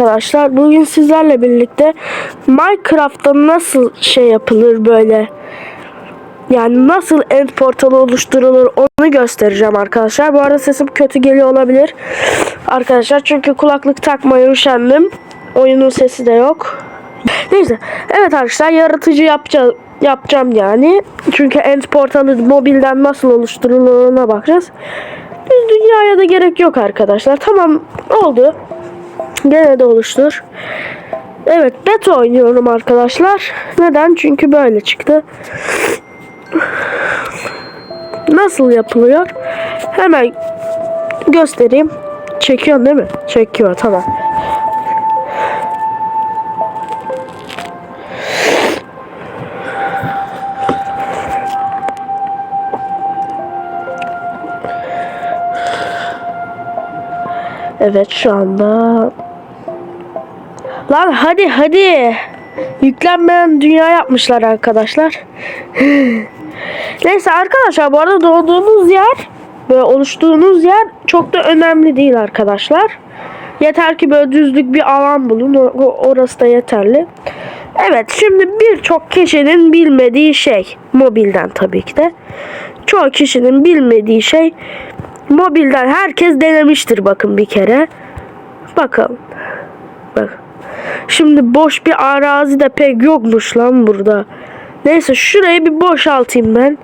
arkadaşlar. Bugün sizlerle birlikte Minecraft'ta nasıl şey yapılır böyle. Yani nasıl end portalı oluşturulur onu göstereceğim arkadaşlar. Bu arada sesim kötü geliyor olabilir. Arkadaşlar çünkü kulaklık takmaya üşendim. Oyunun sesi de yok. Neyse. Evet arkadaşlar yaratıcı yapacağız yapacağım yani. Çünkü end portalı mobilden nasıl oluşturulur bakacağız. Düz dünyaya da gerek yok arkadaşlar. Tamam oldu. Gene de oluştur. Evet beta oynuyorum arkadaşlar. Neden? Çünkü böyle çıktı. Nasıl yapılıyor? Hemen göstereyim. Çekiyor değil mi? Çekiyor tamam. Evet şu anda Lan hadi hadi. Yüklenmeyen dünya yapmışlar arkadaşlar. Neyse arkadaşlar bu arada doğduğunuz yer Böyle oluştuğunuz yer çok da önemli değil arkadaşlar. Yeter ki böyle düzlük bir alan bulun. Orası da yeterli. Evet şimdi birçok kişinin bilmediği şey Mobilden tabii ki de. Çoğu kişinin bilmediği şey Mobilden. Herkes denemiştir bakın bir kere. Bakın. Bak. Şimdi boş bir arazi de pek yokmuş lan burada. Neyse şurayı bir boşaltayım ben.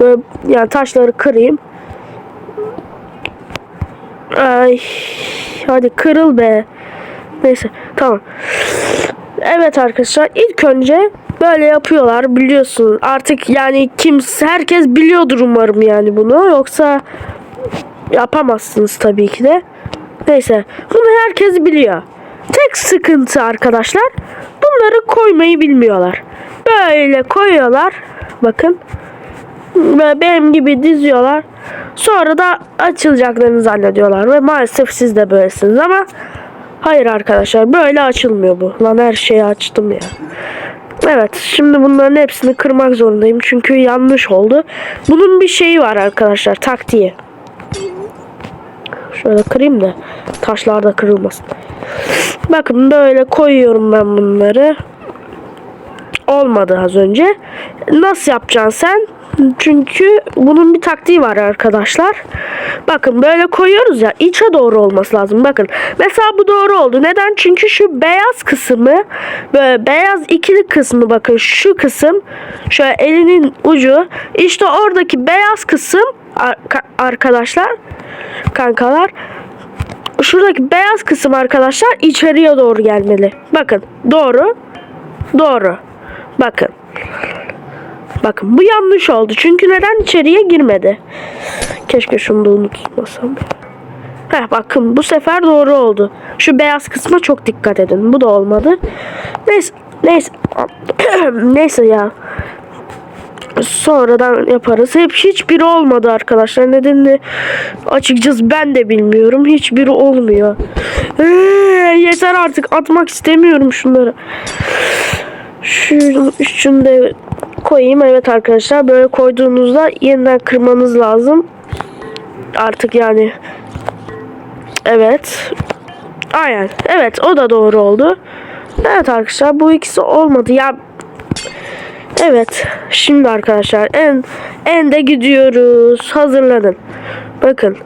Böyle yani taşları kırayım. Ay. Hadi kırıl be. Neyse tamam. Evet arkadaşlar ilk önce böyle yapıyorlar biliyorsun. Artık yani kimse herkes biliyordur umarım yani bunu. Yoksa yapamazsınız tabii ki de. Neyse bunu herkes biliyor. Tek sıkıntı arkadaşlar bunları koymayı bilmiyorlar. Böyle koyuyorlar. Bakın. Böyle benim gibi diziyorlar. Sonra da açılacaklarını zannediyorlar. Ve maalesef siz de böylesiniz ama hayır arkadaşlar böyle açılmıyor bu. Lan her şeyi açtım ya. Evet şimdi bunların hepsini kırmak zorundayım. Çünkü yanlış oldu. Bunun bir şeyi var arkadaşlar taktiği. Şöyle kırayım da taşlar kırılmasın. Bakın böyle koyuyorum ben bunları. Olmadı az önce. Nasıl yapacaksın sen? Çünkü bunun bir taktiği var arkadaşlar. Bakın böyle koyuyoruz ya içe doğru olması lazım. Bakın mesela bu doğru oldu. Neden? Çünkü şu beyaz kısmı böyle beyaz ikili kısmı bakın şu kısım şöyle elinin ucu işte oradaki beyaz kısım arka- arkadaşlar kankalar şuradaki beyaz kısım arkadaşlar içeriye doğru gelmeli. Bakın doğru. Doğru. Bakın. Bakın bu yanlış oldu. Çünkü neden içeriye girmedi? Keşke şunu da unutmasam. Heh, bakın bu sefer doğru oldu. Şu beyaz kısma çok dikkat edin. Bu da olmadı. Neyse. Neyse. neyse ya. Sonradan yaparız. Hep hiçbiri olmadı arkadaşlar. Nedenini açıkçası ben de bilmiyorum. Hiçbiri olmuyor. Ee, yeter artık. Atmak istemiyorum şunları. Şunu, şunu koyayım. Evet arkadaşlar. Böyle koyduğunuzda yeniden kırmanız lazım. Artık yani. Evet. Aynen. Evet o da doğru oldu. Evet arkadaşlar bu ikisi olmadı. Ya Evet. Şimdi arkadaşlar en en de gidiyoruz. Hazırlanın. Bakın.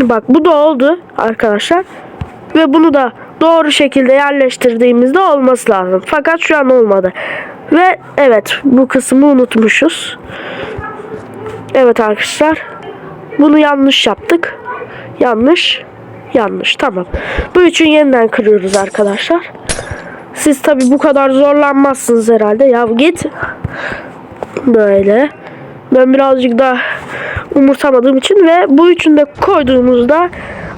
Bak bu da oldu arkadaşlar. Ve bunu da doğru şekilde yerleştirdiğimizde olması lazım. Fakat şu an olmadı. Ve evet bu kısmı unutmuşuz. Evet arkadaşlar. Bunu yanlış yaptık. Yanlış. Yanlış. Tamam. Bu üçün yeniden kırıyoruz arkadaşlar. Siz tabi bu kadar zorlanmazsınız herhalde. Ya git. Böyle. Ben birazcık daha umursamadığım için ve bu üçünü de koyduğumuzda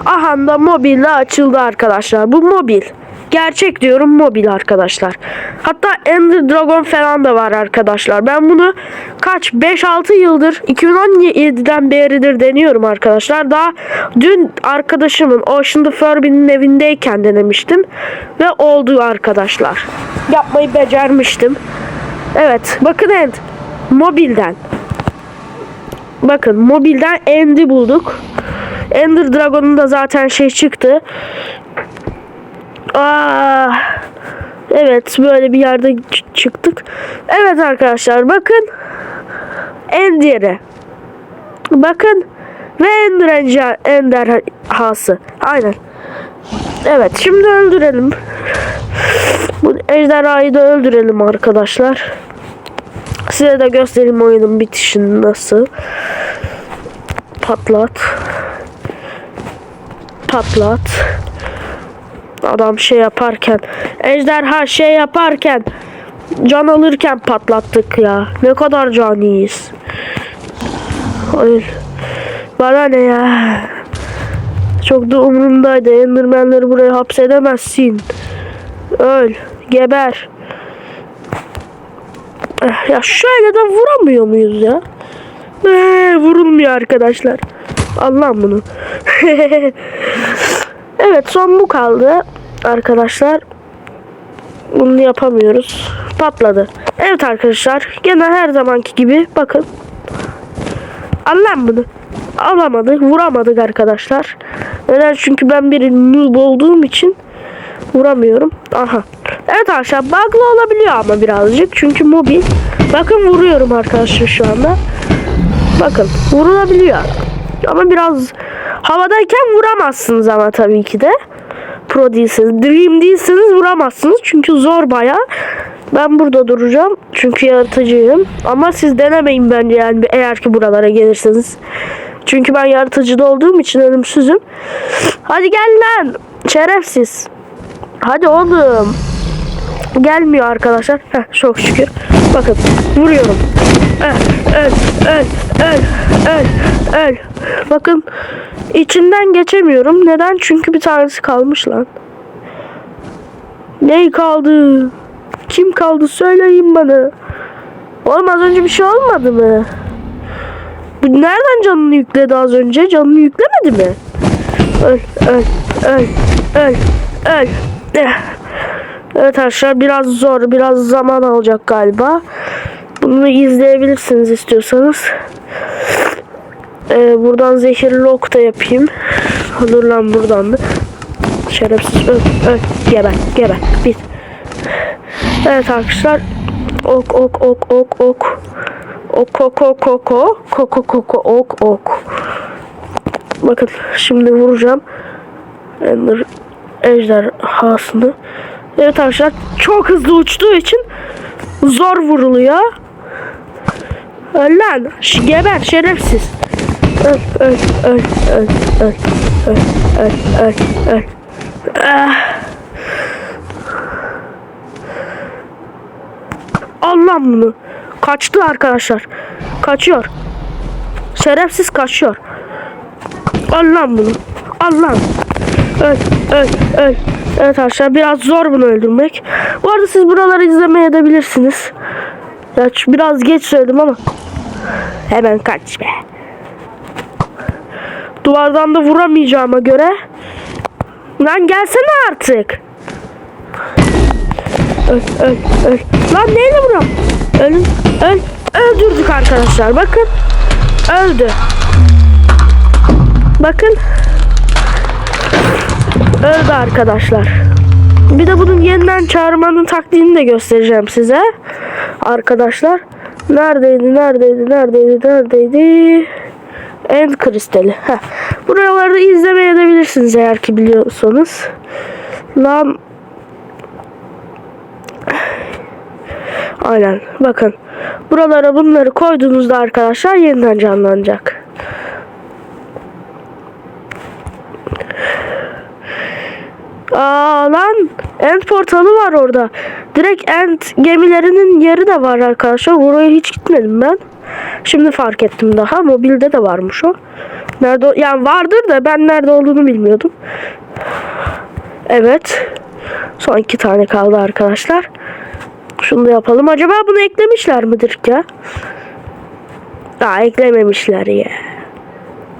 aha da mobille açıldı arkadaşlar. Bu mobil. Gerçek diyorum mobil arkadaşlar. Hatta Ender Dragon falan da var arkadaşlar. Ben bunu kaç 5-6 yıldır 2017'den beridir deniyorum arkadaşlar. Daha dün arkadaşımın Ocean the Furby'nin evindeyken denemiştim. Ve oldu arkadaşlar. Yapmayı becermiştim. Evet bakın End. Mobilden. Bakın mobilden End'i bulduk. Ender Dragon'un da zaten şey çıktı. Aa, Evet böyle bir yerde çıktık. Evet arkadaşlar bakın. En diğeri. Bakın. Ve Ender, Ender hası. Aynen. Evet şimdi öldürelim. Bu ejderhayı da öldürelim arkadaşlar. Size de göstereyim oyunun bitişini nasıl. Patlat. Patlat. Adam şey yaparken ejderha şey yaparken can alırken patlattık ya. Ne kadar caniyiz. Hayır. Bana ne ya. Çok da umurumdaydı. Endermenleri buraya hapsedemezsin. Öl. Geber. Eh, Ya şöyle de vuramıyor muyuz ya? Ee, vurulmuyor arkadaşlar. Allah'ım bunu. evet son bu kaldı arkadaşlar. Bunu yapamıyoruz. Patladı. Evet arkadaşlar. Gene her zamanki gibi bakın. Bunu. Alamadık. Vuramadık arkadaşlar. Neden? Çünkü ben bir noob olduğum için vuramıyorum. Aha. Evet arkadaşlar bug'lı olabiliyor ama birazcık. Çünkü mobil. Bakın vuruyorum arkadaşlar şu anda. Bakın vurulabiliyor. Ama biraz havadayken vuramazsınız ama tabii ki de. Pro değilseniz, Dream değilseniz vuramazsınız. Çünkü zor baya. Ben burada duracağım. Çünkü yaratıcıyım. Ama siz denemeyin bence yani eğer ki buralara gelirseniz. Çünkü ben yaratıcıda olduğum için ölümsüzüm. Hadi gel lan. Şerefsiz. Hadi oğlum. Gelmiyor arkadaşlar. Heh, çok şükür. Bakın vuruyorum. Öl, öl, öl, öl, öl, öl. Bakın içinden geçemiyorum. Neden? Çünkü bir tanesi kalmış lan. Ney kaldı? Kim kaldı? Söyleyin bana. Oğlum az önce bir şey olmadı mı? Bu nereden canını yükledi az önce? Canını yüklemedi mi? Öl, öl, öl, öl, öl. Eh. Evet arkadaşlar biraz zor, biraz zaman alacak galiba. Bunu izleyebilirsiniz istiyorsanız. Ee, buradan zehirli ok da yapayım. Dur lan buradan da. Şerefsiz öl, öl, geber, geber, bit. Evet arkadaşlar. Ok, ok, ok, ok, ok. Ok, ok, ok, ok, ok. Ok, ok, ok, ok. Bakın şimdi vuracağım. Ender ejderhasını. Evet arkadaşlar çok hızlı uçtuğu için zor vuruluyor. Lan. Geber şerefsiz. Öl öl öl öl öl öl öl öl öl. Ah. Bunu. Kaçtı arkadaşlar. Kaçıyor. Şerefsiz kaçıyor. Allah bunu. Allah. Öl, öl, öl. Evet arkadaşlar biraz zor bunu öldürmek. Bu arada siz buraları izlemeye edebilirsiniz. Ya biraz geç söyledim ama. Hemen kaç be. Duvardan da vuramayacağıma göre. Lan gelsene artık. Öl, öl, öl. Lan neyle vuram? Ölün, öl. Öldürdük arkadaşlar. Bakın. Öldü. Bakın. Öldü arkadaşlar. Bir de bunun yeniden çağırmanın taktiğini de göstereceğim size. Arkadaşlar. Neredeydi, neredeydi, neredeydi, neredeydi? End kristali. Heh. Buraları da izlemeye edebilirsiniz eğer ki biliyorsanız. Lan Aynen. Bakın. Buralara bunları koyduğunuzda arkadaşlar yeniden canlanacak. Aa lan end portalı var orada. Direkt end gemilerinin yeri de var arkadaşlar. Buraya hiç gitmedim ben. Şimdi fark ettim daha. Mobilde de varmış o. Nerede yani vardır da ben nerede olduğunu bilmiyordum. Evet. Son iki tane kaldı arkadaşlar. Şunu da yapalım. Acaba bunu eklemişler midir ki? Daha eklememişler ya.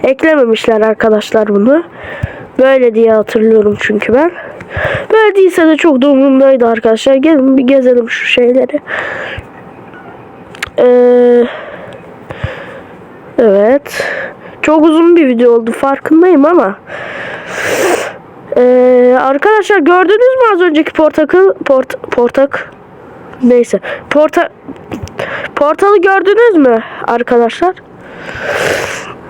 Eklememişler arkadaşlar bunu. Böyle diye hatırlıyorum çünkü ben. Böyle değilse de çok da arkadaşlar. Gelin bir gezelim şu şeyleri. Ee, evet. Çok uzun bir video oldu farkındayım ama. Ee, arkadaşlar gördünüz mü az önceki portakal port portak neyse porta portalı gördünüz mü arkadaşlar?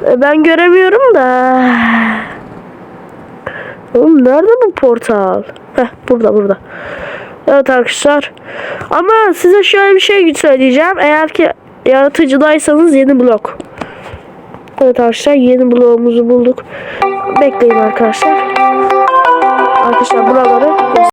Ee, Ben göremiyorum da. Oğlum nerede bu portal? Heh burada burada. Evet arkadaşlar. Ama size şöyle bir şey söyleyeceğim. Eğer ki yaratıcıdaysanız yeni blok. Evet arkadaşlar yeni bloğumuzu bulduk. Bekleyin arkadaşlar. Arkadaşlar buraları